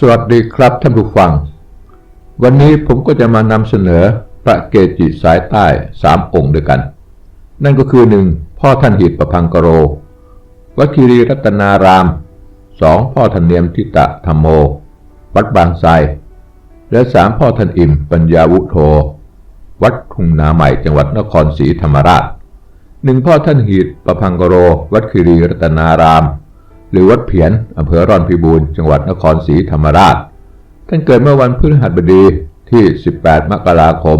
สวัสดีครับท่านผู้ฟัง วันนี้ผมก็จะมานำเสนอพระเกจิสายใต้สามองค์ด้วยกัน นั่นก็คือหนึ่งพ่อท่านหิตประพังกโร วัดคีรีรัตนารามสองพ่อท่านเนียมทิตะธรรมโม วัดบางไทรและสามพ่อท่านอิ่มปัญญาวุโธ วัดทุ่งนาใหม่จังหวัดนครศรีธรรมราชหนึ่งพ่อท่านหิตประพังกโร วัดคีรีรัตนาราม หรือวัดเพียนอำเภอร่อนพิบูรณ์จังหวัดนครศรีธรรมราช ท่านเกิดเมื่อวันพฤหัสบดีที่ 18 มกราคม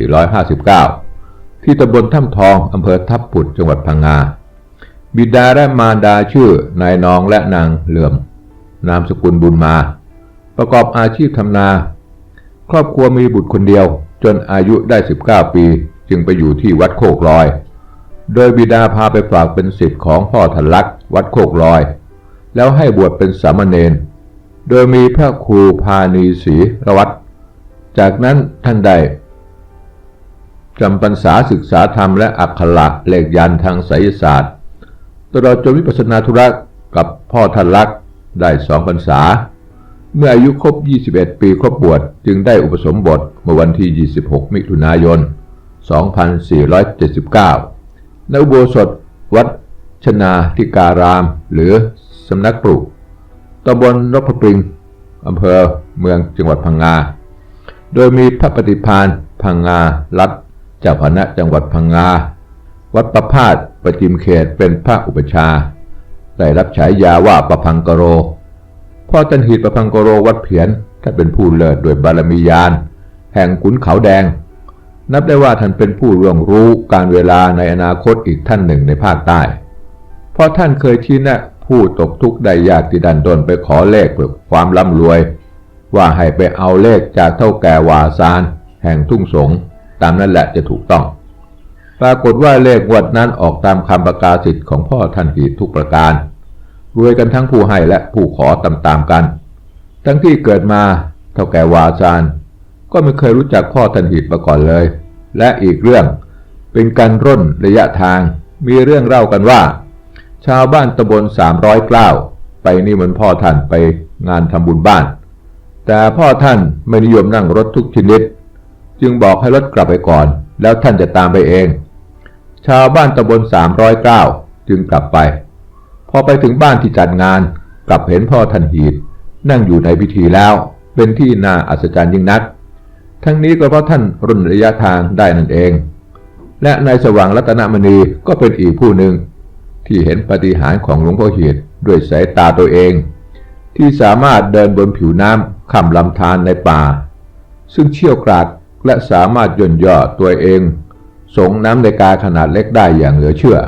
2459 ที่ตำบลถ้ำทองอำเภอทับปุดจังหวัดพังงา บิดาและมารดาชื่อนายนองและนางเหลื่อม นามสกุลบุญมา ประกอบอาชีพทำนา ครอบครัวมีบุตรคนเดียวจนอายุได้ 19 ปี จึงไปอยู่ที่วัดโคกลอย โดยบิดาพาไปฝากเป็นศิษย์ของพ่อทันลักษ์วัดโคกลอย แล้วให้บวชเป็นสามเณร โดยมีพระครูพาณีศรีระวัตจากนั้นท่านได้จำพรรษาศึกษาธรรมและอักขระเลขยันทางไสยศาสตร์ตลอดจนวิปัสสนาธุระกับพ่อทันลักษ์ได้สองพรรษา เมื่ออายุครบ 21 ปีครบบวชจึงได้อุปสมบทเมื่อวันที่ 26 มิถุนายน 2479 ณอุโบสถวัดชนาธิการาม หรือสำนักปลูกตำบลนพปริงอำเภอเมืองจังหวัดพังงา โดยมีพระปฏิพานพังงารัฐเจ้าคณะจังหวัดพังงา วัดประพาสประจิมเขตเป็นพระอุปชา ได้รับฉายาว่าประพังกโร พ่อตันหิตประพังกโรวัดเพียนท่านเป็นผู้เลิศด้วยบารมียาน แห่งขุนเขาแดง นับได้ว่าท่านเป็นผู้ร่วงรู้การเวลาในอนาคตอีกท่านหนึ่งในภาคใต้ เพราะท่านเคยชี้แนะผู้ตกทุกข์ได้ยากที่ดันดนไปขอเลขเพื่อความร่ำรวย ว่าให้ไปเอาเลขจากเท่าแก่วาซาน แห่งทุ่งสง ตามนั้นแหละจะถูกต้อง ปรากฏว่าเลขวัดนั้นออกตามคำประกาศสิทธิ์ของพ่อท่านหีทุกประการ รวยกันทั้งผู้ให้และผู้ขอตามๆกัน ทั้งที่เกิดมาเท่าแก่วาซาน ก็ไม่เคยรู้จักพ่อท่านหีมาก่อนเลย และอีกเรื่องเป็นการร่นระยะทาง มีเรื่องเล่ากันว่า ชาวบ้านตำบลสามร้อยเกล้าไปนิมนต์พ่อท่านไปงานทำบุญบ้าน แต่พ่อท่านไม่นิยมนั่งรถทุกชนิด จึงบอกให้รถกลับไปก่อน แล้วท่านจะตามไปเอง ชาวบ้านตำบลสามร้อยเกล้าจึงกลับไป พอไปถึงบ้านที่จัดงาน กลับเห็นพ่อท่านหีดนั่งอยู่ในพิธีแล้ว เป็นที่น่าอัศจรรย์ยิ่งนัก ทั้งนี้ก็เพราะท่านรุ่นระยะทางได้นั่นเอง และนายสว่างรัตนมณีก็เป็นอีกผู้หนึ่ง ที่เห็นปฏิหารของหลวงพ่อเหียดด้วยสายตาตัวเอง ที่สามารถเดินบนผิวน้ำข้ามลำธารในป่า ซึ่งเชี่ยวกรากและสามารถย่นย่อตัวเองสงน้ำในกาขนาดเล็กได้อย่างเหลือเชื่อ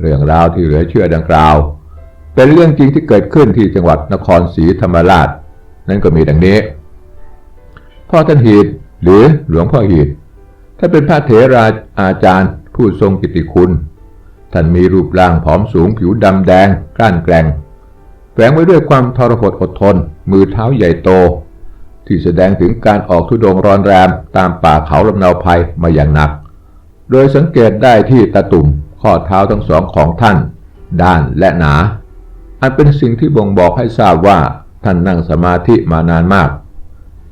เรื่องราวที่เหลือเชื่อดังกล่าว เป็นเรื่องจริงที่เกิดขึ้นที่จังหวัดนครศรีธรรมราช นั่นก็มีดังนี้ พ่อท่านหีด หรือหลวงพ่อหีดถ้าเป็นพระเถราอาจารย์ผู้ทรงกิตติคุณ ท่านมีรูปร่างผอมสูงผิวดำแดงกล้านแกร่งแฝงไว้ด้วยความทรหดอดทน มือเท้าใหญ่โต ที่แสดงถึงการออกทุดงร้อนแรมตามป่าเขาลำนาภัยมาอย่างหนัก โดยสังเกตได้ที่ตะตุ่มข้อเท้าทั้งสองของท่าน ด้านและหนา อันเป็นสิ่งที่บ่งบอกให้ทราบว่าท่านนั่งสมาธิมานานมาก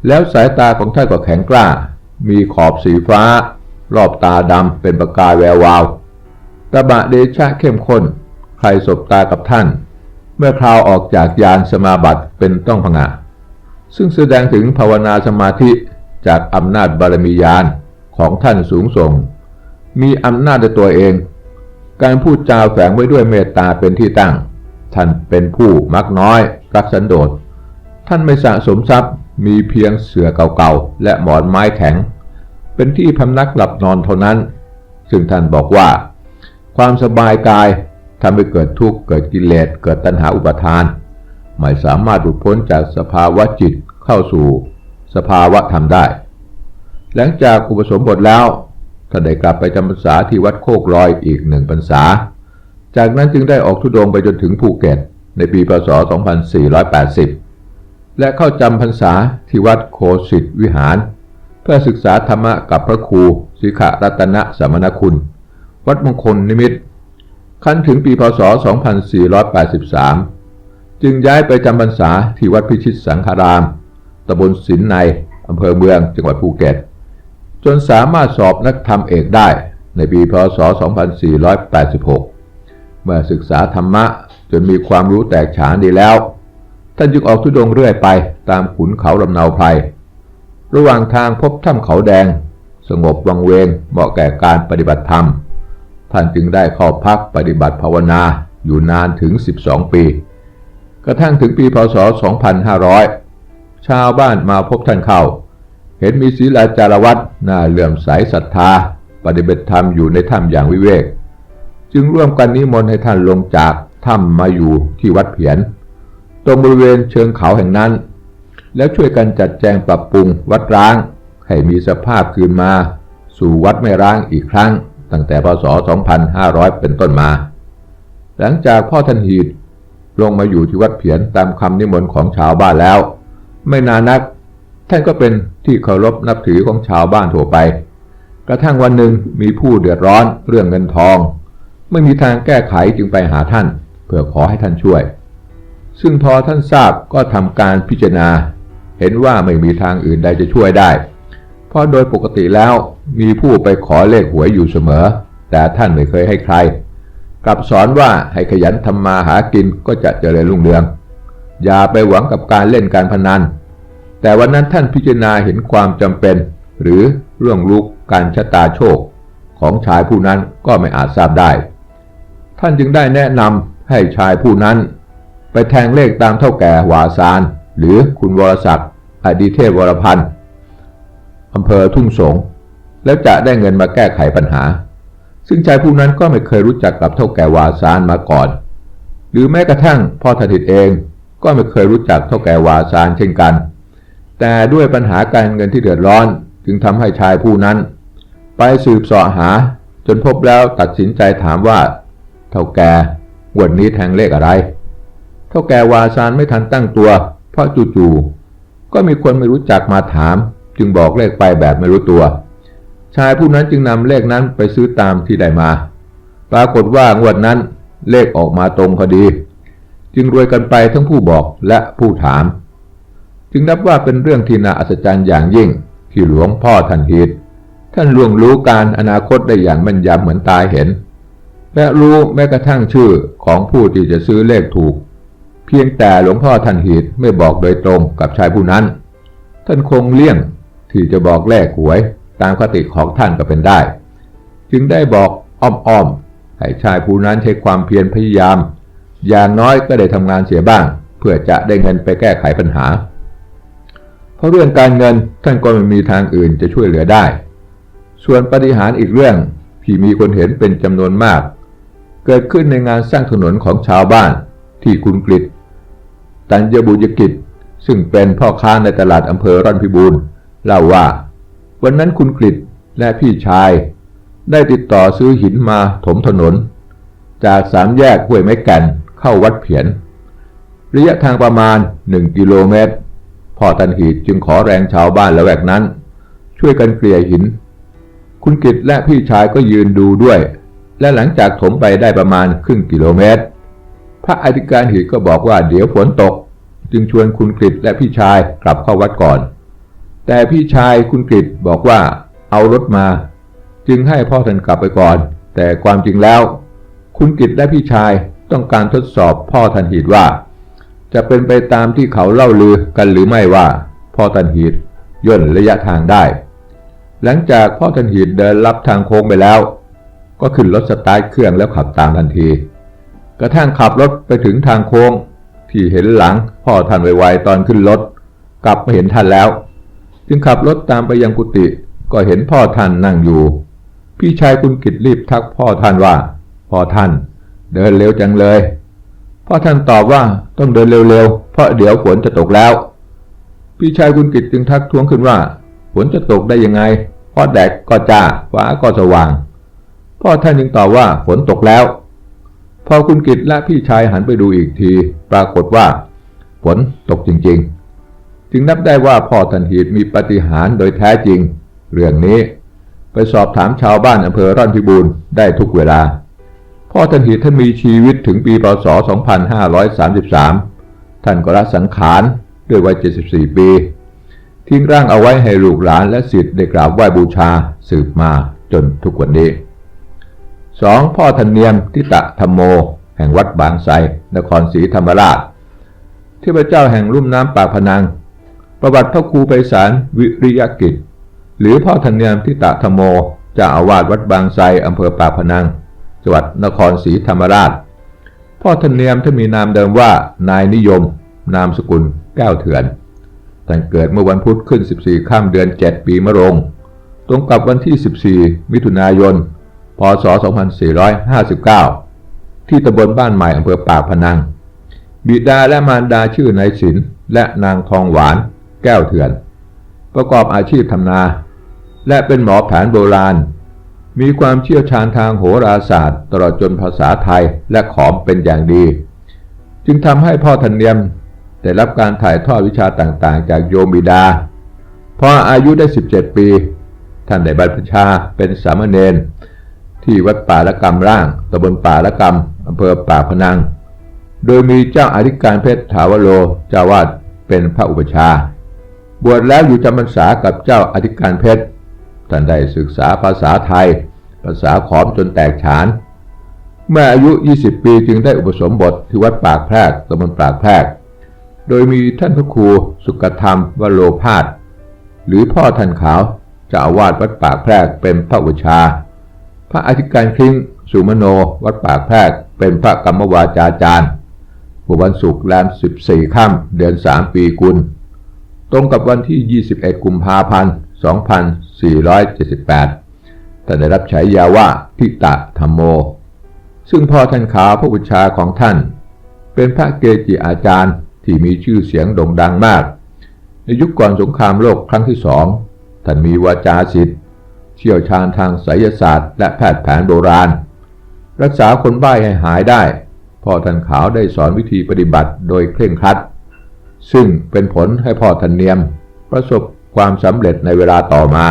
แล้วสายตาของท่านก็แข็งกล้า มีขอบสีฟ้า รอบตาดำเป็นประกายแวววาว ตบะเดชะเข้มข้น ใครสบตากับท่าน เมื่อคราวออกจากยานสมาบัติเป็นต้องผงะซึ่งแสดงถึงภาวนาสมาธิจากอำนาจบารมียานของท่านสูงส่ง มีอำนาจในตัวเอง การพูดจาแฝงไว้ด้วยเมตตาเป็นที่ตั้ง ท่านเป็นผู้มักน้อย รักสันโดษ ท่านไม่สะสมทรัพย์ มีเพียงเสื่อเก่าๆ และหมอนไม้แข็ง เป็นที่พำนักหลับนอนเท่านั้น ซึ่งท่านบอกว่า ความสบายกายทำให้เกิดทุกข์เกิดกิเลสเกิดตัณหาอุปทาน ไม่สามารถหลุดพ้นจากสภาวะจิตเข้าสู่สภาวะธรรมได้ หลังจากอุปสมบทแล้วท่านได้กลับไปจำพรรษาที่วัดโคกลอยอีกหนึ่งพรรษา จากนั้นจึงได้ออกทุดงไปจนถึงภูเก็ตในปีพศ 2480 และเข้าจำพรรษาที่วัดโคสิตวิหาร เพื่อศึกษาธรรมะกับพระครูสิขรัตนสมณคุณ วัดมงคลนิมิตขั้นถึงปีพศ 2483 จึงย้ายไปจำพรรษาที่วัดพิชิตสังฆาราม ตำบลสินในอำเภอเมืองจังหวัดภูเก็ต จนสามารถสอบนักธรรมเอกได้ในปีพศ 2486 เมื่อศึกษาธรรมะจนมีความรู้แตกฉานดีแล้ว ท่านจึงออกทุดงเรื่อยไปตามขุนเขาลำเนาไพรระหว่างทางพบถ้ำเขาแดง สงบวังเวงเหมาะแก่การปฏิบัติธรรม ท่านจึงได้เข้าพักปฏิบัติภาวนาอยู่นานถึง 12 ปี กระทั่งถึงปีพศ 2500 ชาวบ้านมาพบท่านเข้า เห็นมีศีลาจารวัตน่าเลื่อมใสศรัทธา ปฏิบัติธรรมอยู่ในถ้ำอย่างวิเวก จึงร่วมกันนิมนต์ให้ท่านลงจากถ้ำมาอยู่ที่วัดเพียน ตรงบริเวณเชิงเขาแห่งนั้น แล้วช่วยกันจัดแจงปรับปรุงวัดร้าง ให้มีสภาพคืนมา สู่วัดไม่ร้างอีกครั้ง ตั้งแต่พศ 2500 เป็นต้นมา หลังจากพ่อท่านหีดลงมาอยู่ที่วัดเพียนตามคำนิมนต์ของชาวบ้านแล้ว ไม่นานนัก ท่านก็เป็นที่เคารพนับถือของชาวบ้านทั่วไป กระทั่งวันหนึ่งมีผู้เดือดร้อนเรื่องเงินทอง ไม่มีทางแก้ไขจึงไปหาท่าน เพื่อขอให้ท่านช่วย ซึ่งพอท่านทราบก็ทำการพิจารณา เห็นว่าไม่มีทางอื่นใดจะช่วยได้ เพราะโดยปกติแล้วมีผู้ไปขอเลขหวยอยู่เสมอ แต่ท่านไม่เคยให้ใคร กลับสอนว่าให้ขยันทำมาหากินก็จะเจริญรุ่งเรือง อย่าไปหวังกับการเล่นการพนัน แต่วันนั้นท่านพิจารณาเห็นความจำเป็น หรือเรื่องลุกการชะตาโชค ของชายผู้นั้นก็ไม่อาจทราบได้ ท่านจึงได้แนะนำให้ชายผู้นั้น แทงเลขตามเท่าแก่วาซาน หรือคุณวรศักดิ์อดีเทพวรพันธ์อำเภอทุ่งสง แล้วจะได้เงินมาแก้ไขปัญหา ซึ่งชายผู้นั้นก็ไม่เคยรู้จักกับเท่าแก่วาซานมาก่อน หรือแม้กระทั่งพ่อถดิตเองก็ไม่เคยรู้จักเท่าแก่วาซานเช่นกัน แต่ด้วยปัญหาการเงินที่เดือดร้อนจึงทำให้ชายผู้นั้น ไปสืบเสาะหาจนพบแล้วตัดสินใจถามว่า เท่าแก่วันนี้แทงเลขอะไร เท่าแก่วาซานไม่ทันตั้งตัว เพราะจู่ๆก็มีคนไม่รู้จักมาถาม จึงบอกเลขไปแบบไม่รู้ตัว ชายผู้นั้นจึงนำเลขนั้นไปซื้อตามที่ได้มา ปรากฏว่างวดนั้นเลขออกมาตรงพอดี จึงรวยกันไปทั้งผู้บอกและผู้ถาม จึงนับว่าเป็นเรื่องที่น่าอัศจรรย์อย่างยิ่ง ที่หลวงพ่อท่านฮิตท่านล่วงรู้การอนาคตได้อย่างแม่นยำเหมือนตายเห็น และรู้แม้กระทั่งชื่อของผู้ที่จะซื้อเลขถูก เพียงแต่หลวงพ่อท่านฮิตไม่บอกโดยตรงกับชายผู้นั้น ท่านคงเลี่ยงที่จะบอกเลขหวยตามคติของท่านก็เป็นได้ จึงได้บอกอ้อมๆให้ชายผู้นั้นใช้ความเพียรพยายาม อย่างน้อยก็ได้ทำงานเสียบ้าง เพื่อจะได้เงินไปแก้ไขปัญหา เพราะเรื่องการเงินท่านก็ไม่มีทางอื่นจะช่วยเหลือได้ ส่วนปฏิหารอีกเรื่องที่มีคนเห็นเป็นจำนวนมาก เกิดขึ้นในงานสร้างถนนของชาวบ้านที่คุณกฤษ ตัญญบุญกิจ ซึ่งเป็นพ่อค้าในตลาดอำเภอร่อนพิบูลเล่าว่า วันนั้นคุณกฤษและพี่ชาย ได้ติดต่อซื้อหินมาถมถนน จากสามแยกห้วยไม้แก่นเข้าวัดเพียนระยะทางประมาณ1กิโลเมตรพ่อตันหีดจึงขอแรงชาวบ้านละแวกนั้น ช่วยกันเกลี่ยหิน คุณกิตและพี่ชายก็ยืนดูด้วย และหลังจากถมไปได้ประมาณครึ่งกิโลเมตร ระอธิการหีดก็บอกว่าเดี๋ยวฝนตก จึงชวนคุณกฤษและพี่ชายกลับเข้าวัดก่อน แต่พี่ชายคุณกฤษบอกว่าเอารถมา จึงให้พ่อท่านกลับไปก่อน แต่ความจริงแล้ว คุณกฤษและพี่ชายต้องการทดสอบพ่อท่านหีดว่า จะเป็นไปตามที่เขาเล่าลือกันหรือไม่ว่า พ่อท่านหีดย่นระยะทางได้ หลังจากพ่อท่านหีดเดินลับทางโค้งไปแล้ว ก็ขึ้นรถสตาร์ทเครื่องแล้วขับตามทันที กระทั่งขับรถไปถึงทางโค้ง ที่เห็นหลังพ่อท่านไวๆตอนขึ้นรถ กลับมาเห็นท่านแล้ว จึงขับรถตามไปยังกุฏิก็เห็นพ่อท่านนั่งอยู่ พี่ชายคุณกิตรีบทักพ่อท่านว่า พ่อท่านเดินเร็วจังเลย พ่อท่านตอบว่าต้องเดินเร็วๆเพราะเดี๋ยวฝนจะตกแล้ว พี่ชายคุณกิตจึงทักท้วงขึ้นว่าฝนจะตกได้ยังไงเพราะแดดก็จ้าฟ้าก็สว่าง พ่อท่านจึงตอบว่าฝนตกแล้ว พอคุณกิตและพี่ชายหันไปดูอีกที ปรากฏว่าฝนตกจริง ๆ จึงนับได้ว่าพ่อท่านหีดมีปาฏิหาริย์โดยแท้จริง เรื่องนี้ ไปสอบถามชาวบ้านอำเภอร่อนพิบูรณ์ได้ทุกเวลา พ่อท่านหีดท่านมีชีวิตถึงปีพศ 2533 ท่านก็ละสังขารด้วยวัย 74 ปี ทิ้งร่างเอาไว้ให้ลูกหลานและศิษย์ได้กราบไหว้บูชาสืบมาจนทุกวันนี้ 2. พ่อธนเนียมทิตะธรรมโม แห่งวัดบางไทรนครศรีธรรมราชเทพเจ้าแห่งลุ่มน้ำปากพนัง ประวัติพระครูไพศาลวิริยกิจ หรือพ่อธนเนียมทิตะธรรมโมเจ้าอาวาสวัดบางไทรอำเภอปากพนัง จังหวัดนครศรีธรรมราช พ่อธนเนียมท่านมีนามเดิมว่า นายนิยม นามสกุลแก้วเถื่อนท่านเกิดเมื่อวันพุธขึ้น 14 ข้ามเดือน 7 ปีมะโรง ตรงกับวันที่ 14 มิถุนายน พศ 2459 ที่ตำบลบ้านใหม่อำเภอปากพนัง บิดาและมารดาชื่อนายศิลและนางทองหวาน แก้วเถื่อน ประกอบอาชีพทำนา และเป็นหมอแผนโบราณ มีความเชี่ยวชาญทางโหราศาสตร์ ตลอดจนภาษาไทยและขอมเป็นอย่างดี จึงทำให้พ่อธันเนียมได้รับการถ่ายทอดวิชาต่างๆ จากโยมบิดาพออายุได้ 17 ปี ท่านได้บรรพชาเป็นสามเณร ที่วัดป่าละกรรมร่างตำบลป่าละกรรมอำเภอป่าพนัง โดยมีเจ้าอธิการเพชรถาวโรเจ้าวาดเป็นพระอุปชา บวชแล้วอยู่จำพรรษากับเจ้าอธิการเพชรท่านได้ศึกษาภาษาไทย ภาษาขอมจนแตกฉาน เมื่ออายุ 20 ปีจึงได้อุปสมบทที่วัดปากแพรกตำบลปากแพรก โดยมีท่านพระครูสุกธรรมวโรพาสหรือพ่อท่านขาวเจ้าอาวาสวัดปากแพรกเป็นพระอุปชา พระอธิการคลิ้งสุมโน วัดปากแพรกเป็นพระกรรมวาจาจารย์วันศุกร์แรม14 ค่ำเดือน 3 ปีกุล ตรงกับวันที่ 21 กุมภาพันธ์ 2478 ท่านได้รับฉายาว่าทิตะธรรมโม ซึ่งพ่อท่านขาวพระบุชาของท่าน เป็นพระเกจิอาจารย์ที่มีชื่อเสียงโด่งดังมาก ในยุคก่อนสงครามโลกครั้งที่สอง ท่านมีวาจาศิษย์ เชี่ยวชาญทางไสยศาสตร์ และแพทย์แผนโบราณ รักษาคนบ้าให้หายได้ พ่อท่านขาวได้สอนวิธีปฏิบัติโดยเคร่งครัด ซึ่งเป็นผลให้พ่อท่านเนียม ประสบความสำเร็จในเวลาต่อมา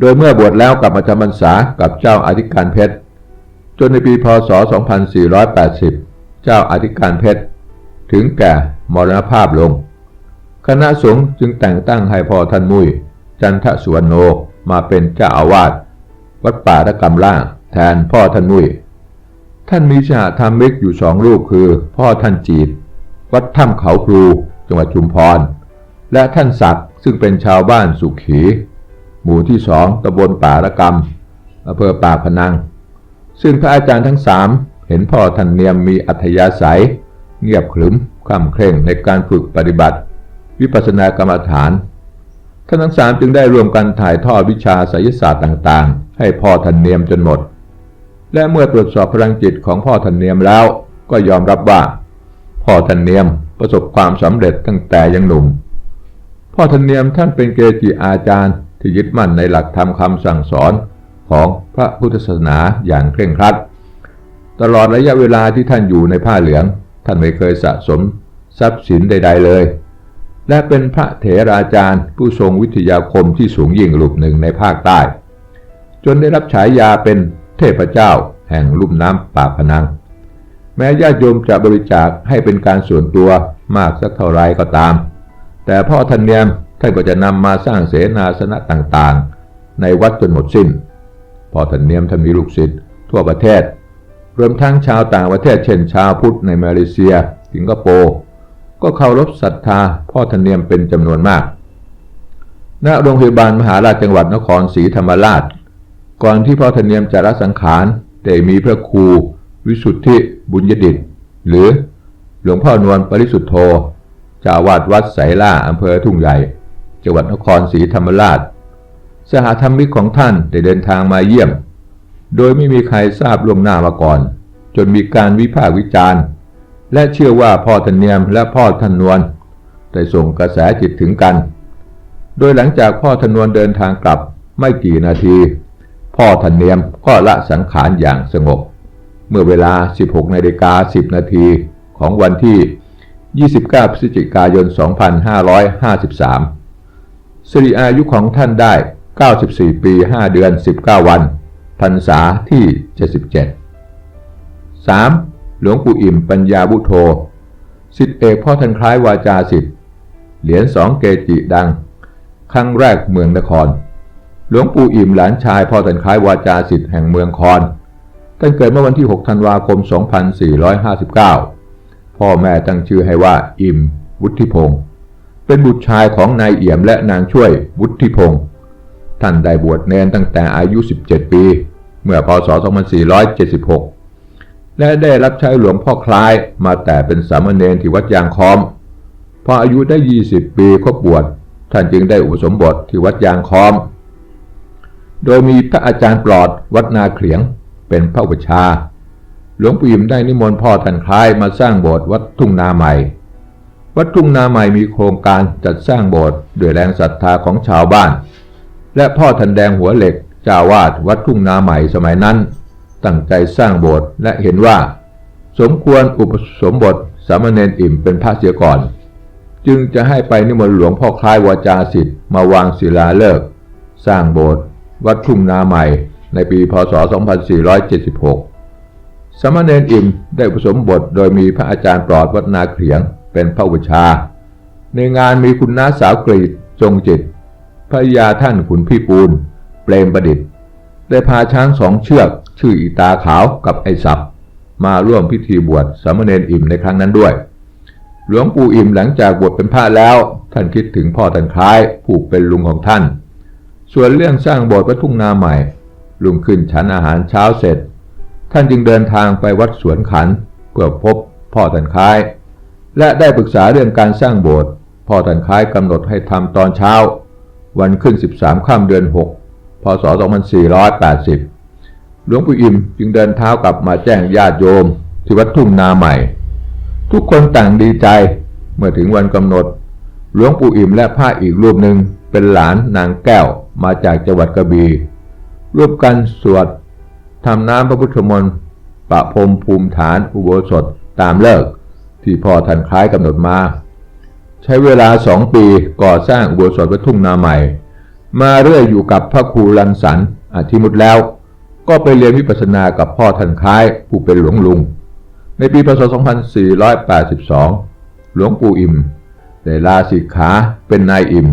โดยเมื่อบวชแล้วกลับมาจำพรรษากับเจ้าอาธิการเพชร จนในปีพศ 2480 เจ้าอาธิการเพชร ถึงแก่มรณภาพลง คณะสงฆ์จึงแต่งตั้งให้พ่อท่านมุยจันทสุวรรณโน มาเป็นเจ้าอาวาสวัดป่าตะกำล่าง แทนพ่อท่านมุยท่านมีชาธรรมิกอยู่สองรูปคือ พ่อท่านจีดวัดถ้ำเขาครูจังหวัดชุมพร และท่านศักดิ์ซึ่งเป็นชาวบ้านสุขี หมู่ที่สองตำบลป่าละกำอำเภอป่าพนัง ซึ่งพระอาจารย์ทั้งสามเห็นพ่อท่านเนียมมีอัธยาศัย เงียบขรึมข้ามเคร่งในการฝึกปฏิบัติ วิปัสสนากรรมฐาน ท่านทั้งสามจึงได้รวมกันถ่ายทอดวิชาไสยศาสตร์ต่างๆ ให้พ่อท่านเนียมจนหมด และเมื่อตรวจสอบพลังจิตของพ่อท่านเนียมแล้ว ก็ยอมรับว่า พ่อท่านเนียมประสบความสำเร็จตั้งแต่ยังหนุ่ม พ่อท่านเนียมท่านเป็นเกจิอาจารย์ที่ยึดมั่นในหลักธรรมคำสั่งสอนของพระพุทธศาสนาอย่างเคร่งครัด ตลอดระยะเวลาที่ท่านอยู่ในผ้าเหลือง ท่านไม่เคยสะสมทรัพย์สินใด ๆ เลย และเป็นพระเถราจารย์ ผู้ทรงวิทยาคมที่สูงยิ่งรูปหนึ่งในภาคใต้ จนได้รับฉายาเป็นเทพเจ้า แห่งลุ่มน้ำป่าพนัง แม้ญาติโยมจะบริจาคให้เป็นการส่วนตัวมากสักเท่าไรก็ตาม แต่พ่อท่านเนียมท่านก็จะนำมาสร้างเสนาสนะต่างๆ ในวัดจนหมดสิ้น พ่อท่านเนียมท่านมีลูกศิษย์ทั่วประเทศ รวมทั้งชาวต่างประเทศเช่นชาวพุทธในมาเลเซีย สิงคโปร์ ก็เคารพศรัทธาพ่อท่านเนียมเป็นจำนวนมาก ณ โรงพยาบาลมหาราชจังหวัดนครศรีธรรมราช ก่อนที่พ่อท่านเนียมจะละสังขารได้มีพระครูวิสุทธิบุญยดิต หรือหลวงพ่อนวลปริสุทธโธเจ้าวาดวัดไสล่าอำเภอทุ่งใหญ่ จังหวัดนครศรีธรรมราช สหธรรมิกของท่านได้เดินทางมาเยี่ยม โดยไม่มีใครทราบล่วงหน้ามาก่อน จนมีการวิพากษ์วิจารณ์ และเชื่อว่าพ่อธนเนียมและพ่อธนวนได้ส่งกระแสจิตถึงกัน โดยหลังจากพ่อธนวนเดินทางกลับไม่กี่นาที พ่อธนเนียมก็ละสังขารอย่างสงบ เมื่อเวลา 16นาฬิกา10 นาทีของวันที่ 29 พฤศจิกายน 2553สิริอายุของท่านได้ 94 ปี 5 เดือน 19 วันพรรษาที่ 77 3. หลวงปู่อิ่มปัญญาบุโทสิทธิเอกพ่อทันคล้ายวาจาสิทธิ์เหรียญสองเกจิดัง ครั้งแรกเมืองนคร หลวงปู่อิ่มหลานชายพ่อทันคล้ายวาจาสิทธิ์แห่งเมืองคอนท่านเกิดเมื่อวันที่ 6 ธันวาคม 2459 พ่อแม่ตั้งชื่อให้ว่าอิ่ม วุฒิพงศ์เป็นบุตรชายของนายเอี่ยมและนางช่วยวุฒิพงศ์ท่านได้บวชเนนตั้งแต่อายุ 17 ปี เมื่อพศ 2476 และได้รับใช้หลวงพ่อคล้ายมาแต่เป็นสามเณรที่วัดยางคอม พออายุได้ 20 ปีครบบวชท่านจึงได้อุปสมบทที่วัดยางคอม โดยมีพระอาจารย์ปลอดวัดนาเขียงเป็นพระอุปชา หลวงปู่ยิมได้นิมนต์พ่อท่านคล้ายมาสร้างโบสถ์วัดทุ่งนาใหม่ วัดทุ่งนาใหม่มีโครงการจัดสร้างโบสถ์ด้วยแรงศรัทธาของชาวบ้าน และพ่อทันแดงหัวเหล็กเจ้าวาดวัดทุ่งนาใหม่สมัยนั้น ตั้งใจสร้างโบสถ์และเห็นว่า สมควรอุปสมบทสามเณรอิ่มเป็นพระเสียก่อน จึงจะให้ไปนิมนต์หลวงพ่อคล้ายวาจาสิทธิ์มาวางศิลาฤกษ์สร้างโบสถ์วัดทุ่งนาใหม่ ในปีพศ 2476สามเณรอิ่มได้ผสมบทโดยมีพระอาจารย์ปลอดวัดนาเขียงเป็นพระอุชา ในงานมีคุณน้าสาวกรีดจงจิตภรรยาท่านขุนพี่ปูนเปรมประดิษฐ์ ได้พาช้างสองเชือก ชื่ออีตาขาวกับไอสับมาร่วมพิธีบวชสามเณรอิ่มในครั้งนั้นด้วย หลวงปู่อิ่มหลังจากบวชเป็นพระแล้ว ท่านคิดถึงพ่อท่านคล้ายผู้เป็นลุงของท่าน ส่วนเรื่องสร้างโบสถ์วัดทุ่งนาใหม่ลุงขึ้นฉันอาหารเช้าเสร็จ ท่านจึงเดินทางไปวัดสวนขันเพื่อพบพ่อท่านคล้าย และได้ปรึกษาเรื่องการสร้างโบสถ์พ่อท่านคล้ายกำหนดให้ทำตอนเช้า วันขึ้น 13 ข้ามเดือน 6 พศ 2480 หลวงปู่อิ่มจึงเดินเท้ากลับมาแจ้งญาติโยม ที่วัดทุ่งนาใหม่ ทุกคนต่างดีใจเมื่อถึงวันกำหนด หลวงปู่อิ่มและพระอีกรูปหนึ่งเป็นหลานนางแก้วมาจากจังหวัดกระบี่ร่วมกันสวดทำน้ำพระพุทธมนต์ประพรมภูมิฐานอุโบสถตามเลิก ที่พ่อท่านคล้ายกำหนดมา ใช้เวลาสองปีก่อสร้างอุโบสถวัดทุ่งนาใหม่ มาเรื่อยอยู่กับพระครูรังสรรค์อาทิมุตแล้ว ก็ไปเรียนวิปัสสนากับพ่อท่านคล้ายผู้เป็นหลวงลุง ในปีพศ 2482 หลวงปู่อิ่มได้ลาสิกขาเป็นนายอิ่ม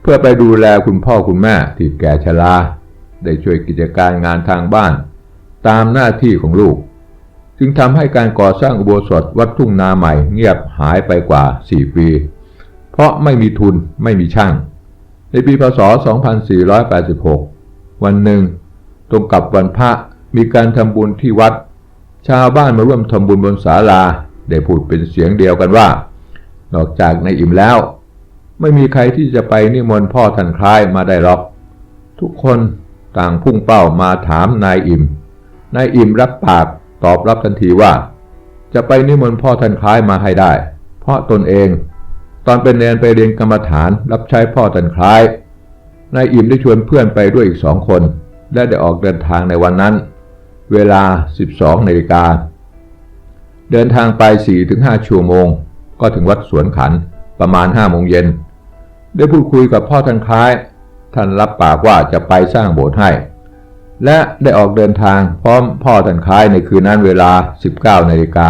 เพื่อไปดูแลคุณพ่อคุณแม่ที่แก่ชราได้ช่วยกิจการงานทางบ้าน ตามหน้าที่ของลูก จึงทำให้การก่อสร้างอุโบสถวัดทุ่งนาใหม่เงียบหายไปกว่า 4 ปี เพราะไม่มีทุนไม่มีช่าง ในปีพศ 2486 วันหนึ่ง ตรงกับวันพระมีการทำบุญที่วัด ชาวบ้านมาร่วมทำบุญบนศาลา ได้พูดเป็นเสียงเดียวกันว่า นอกจากนายอิ่มแล้ว ไม่มีใครที่จะไปนิมนต์พ่อท่านคล้ายมาได้หรอก ทุกคนต่างพุ่งเป้ามาถามนายอิ่ม นายอิ่มรับปากตอบรับทันทีว่า จะไปนิมนต์พ่อท่านคล้ายมาให้ได้ เพราะตนเอง ตอนเป็นเนไปเรียนกรรมฐาน รับใช้พ่อท่านคล้ายนายอิ่มได้ชวนเพื่อนไปด้วยอีกสองคน และได้ออกเดินทางในวันนั้น เวลา 12นาฬิกา เดินทางไป 4-5 ชั่วโมง ก็ถึงวัดสวนขันประมาณ5โมงเย็น ได้พูดคุยกับพ่อท่านคล้าย ท่านรับปากว่าจะไปสร้างโบสถ์ให้ และได้ออกเดินทางพร้อมพ่อท่านคล้ายในคืนนั้นเวลา 19นาฬิกา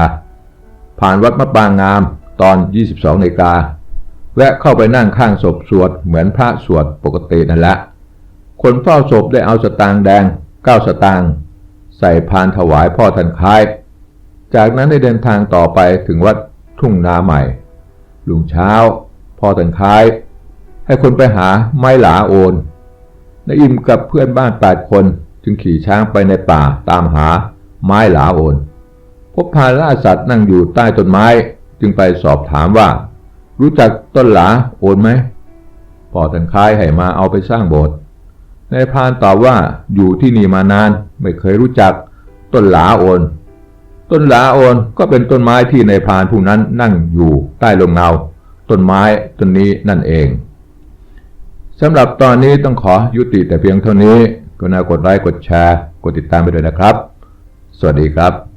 ผ่านวัดมะปางงามตอน 22นาฬิกา แวะเข้าไปนั่งข้างศพสวดเหมือนพระสวดปกตินั่นแหละ คนเฝ้าศพได้เอาสตางค์แดงเก้าสตางค์ใส่พานถวายพ่อท่านคาย จากนั้นได้เดินทางต่อไปถึงวัดทุ่งนาใหม่ลุงเช้า พ่อท่านคาย ให้คนไปหาไม้หลาโอนนายอิ่มกับเพื่อนบ้านแปดคนจึงขี่ช้างไปในป่าตามหาไม้หลาโอน พบพานล่าสัตว์นั่งอยู่ใต้ต้นไม้จึงไปสอบถามว่า รู้จักต้นหลาโอนไหมพ่อท่านคายให้มาเอาไปสร้างโบสถ์ นายพานตอบว่าอยู่ที่นี่มานานไม่เคยรู้จัก ต้นหลาโอน ต้นหลาโอนก็เป็นต้นไม้ที่นายพานผู้นั้นนั่งอยู่ใต้ลมเงา ต้นไม้ต้นนี้นั่นเองสำหรับตอนนี้ต้องขอยุติแต่เพียงเท่านี้ก็น่ากดไลค์กดแชร์ กดติดตามไปด้วยนะครับ สวัสดีครับ